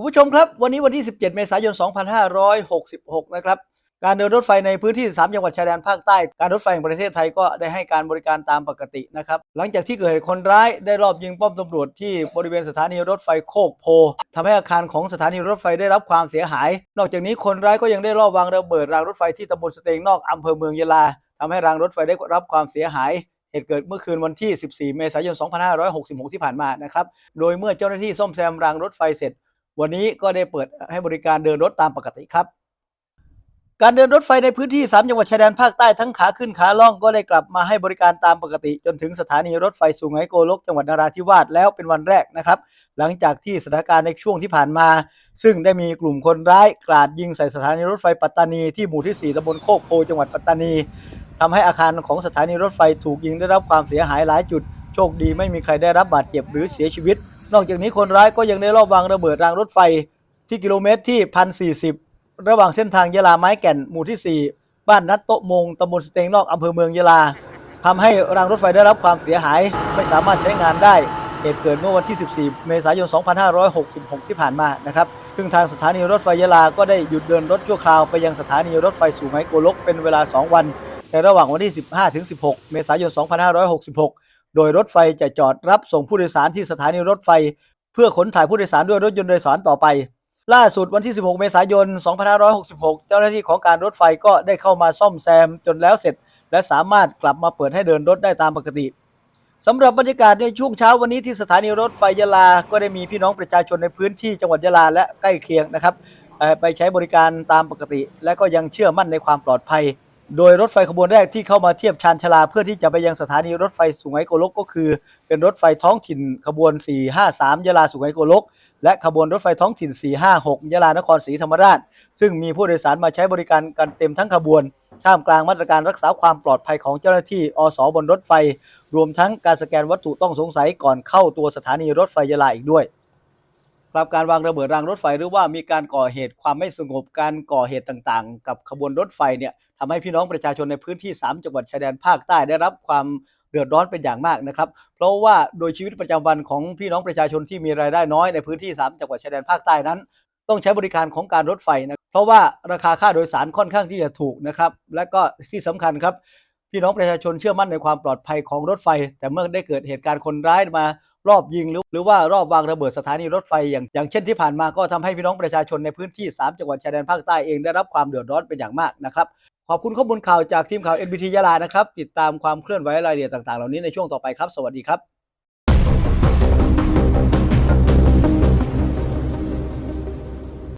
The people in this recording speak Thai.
คุณผู้ชมครับ วันนี้วันที่ 17 เมษายน 2566 นะครับ การเดินรถไฟในพื้นที่ 3 จังหวัดชายแดนภาคใต้ การรถไฟแห่งประเทศไทยก็ได้ให้การบริการตามปกตินะครับ หลังจากที่เกิดเหตุคนร้ายได้รอบยิงป้อมตำรวจที่บริเวณสถานีรถไฟโคกโพทำให้อาคารของสถานีรถไฟได้รับความเสียหาย นอกจากนี้คนร้ายก็ยังได้รอบวางระเบิดรางรถไฟที่ตำบลสเตงนอกอำเภอเมืองยะลาทำให้รางรถไฟได้รับความเสียหายเหตุเกิดเมื่อคืนวันที่ 14 เมษายน 2566 ที่ผ่านมานะครับ โดยเมื่อเจ้าหน้าที่ซ่อมแซมรางรถไฟเสร็จ วันนี้ก็ได้เปิดให้บริการเดินรถตามปกติครับ การเดินรถไฟในพื้นที่ 3 จังหวัดชายแดนภาคใต้ทั้งขาขึ้นขาล่องก็ได้กลับมาให้บริการตามปกติ จนถึงสถานีรถไฟสุไหงโกลกจังหวัดนราธิวาสแล้วเป็นวันแรกนะครับ หลังจากที่สถานการณ์ในช่วงที่ผ่านมา ซึ่งได้มีกลุ่มคนร้ายกราดยิงใส่สถานีรถไฟปัตตานีที่หมู่ที่ 4ตำบลโคกโพจังหวัดปัตตานีทำให้อาคารของสถานีรถไฟถูกยิงได้รับความเสียหายหลายจุด โชคดีไม่มีใครได้รับบาดเจ็บหรือเสียชีวิต นอกจากนี้คนร้ายก็ยังได้ลอบวางระเบิดรางรถไฟที่กิโลเมตรที่ 1,040 ระหว่างเส้นทางยะลาไม้แก่นหมู่ที่ 4 บ้านนัดโตะมงตำบลสเตงนอกอำเภอเมืองยะลาทำให้รางรถไฟได้รับความเสียหายไม่สามารถใช้งานได้เหตุเกิดเมื่อวันที่ 14 เมษายน 2566 ที่ผ่านมานะครับ ซึ่งทางสถานีรถไฟยะลา ก็ได้หยุดเดินรถชั่วคราวไปยังสถานีรถไฟสู่ไหงโกลกเป็นเวลา 2 วัน ในระหว่างวันที่ 15 ถึง 16 เมษายน 2566 โดยรถไฟจะจอดรับส่งผู้โดยสารที่สถานีรถไฟ เพื่อขนถ่ายผู้โดยสารด้วยรถยนต์โดยสารต่อไป ล่าสุดวันที่ 16 เมษายน 2566 เจ้าหน้าที่ของการรถไฟก็ได้เข้ามาซ่อมแซมจนแล้วเสร็จ และสามารถกลับมาเปิดให้เดินรถได้ตามปกติสำหรับบรรยากาศในช่วงเช้าวันนี้ที่สถานีรถไฟยะลา ก็ได้มีพี่น้องประชาชนในพื้นที่จังหวัดยะลาและใกล้เคียงนะครับไปใช้บริการตามปกติ และก็ยังเชื่อมั่นในความปลอดภัย โดยรถไฟขบวนแรกที่เข้ามาเทียบชานชลาเพื่อที่จะไปยังสถานีรถไฟสุไหงโกลกก็คือ เป็นรถไฟท้องถิ่นขบวน 453 ยะลาสุไหงโกลก และขบวนรถไฟท้องถิ่น 456 ยะลานครศรีธรรมราช ซึ่งมีผู้โดยสารมาใช้บริการกันเต็มทั้งขบวน ท่ามกลางมาตรการรักษาความปลอดภัยของเจ้าหน้าที่ อสบนรถไฟ รวมทั้งการสแกนวัตถุต้องสงสัยก่อนเข้าตัวสถานีรถไฟยะลาอีกด้วย ครับการวางระเบิดรางรถไฟหรือว่ามีการก่อเหตุความไม่สงบการก่อเหตุต่างๆ กับขบวนรถไฟเนี่ยทำให้พี่น้องประชาชนในพื้นที่ 3 จังหวัดชายแดนภาคใต้ได้รับความเดือดร้อนเป็นอย่างมากนะครับ เพราะว่าโดยชีวิตประจำวันของพี่น้องประชาชนที่มีรายได้น้อยในพื้นที่ 3 จังหวัดชายแดนภาคใต้นั้น ต้องใช้บริการของการรถไฟนะเพราะว่าราคาค่าโดยสารค่อนข้างที่จะถูกนะครับ และก็ที่สำคัญครับพี่น้องประชาชนเชื่อมั่นในความปลอดภัยของรถไฟ แต่เมื่อได้เกิดเหตุการณ์คนร้ายมา รอบยิงหรือหรือว่ารอบวางระเบิดสถานีรถไฟอย่างอย่างเช่นที่ผ่านมาก็ทำให้พี่น้องประชาชนในพื้นที่ 3 จังหวัดชายแดนภาคใต้เองได้รับความเดือดร้อนเป็นอย่างมากนะครับขอบคุณข้อมูลข่าวจากทีมข่าว NBT ยาลานะครับติดตามความเคลื่อนไหวรายละเอียดต่างๆ เหล่านี้ในช่วงต่อไปครับ สวัสดีครับ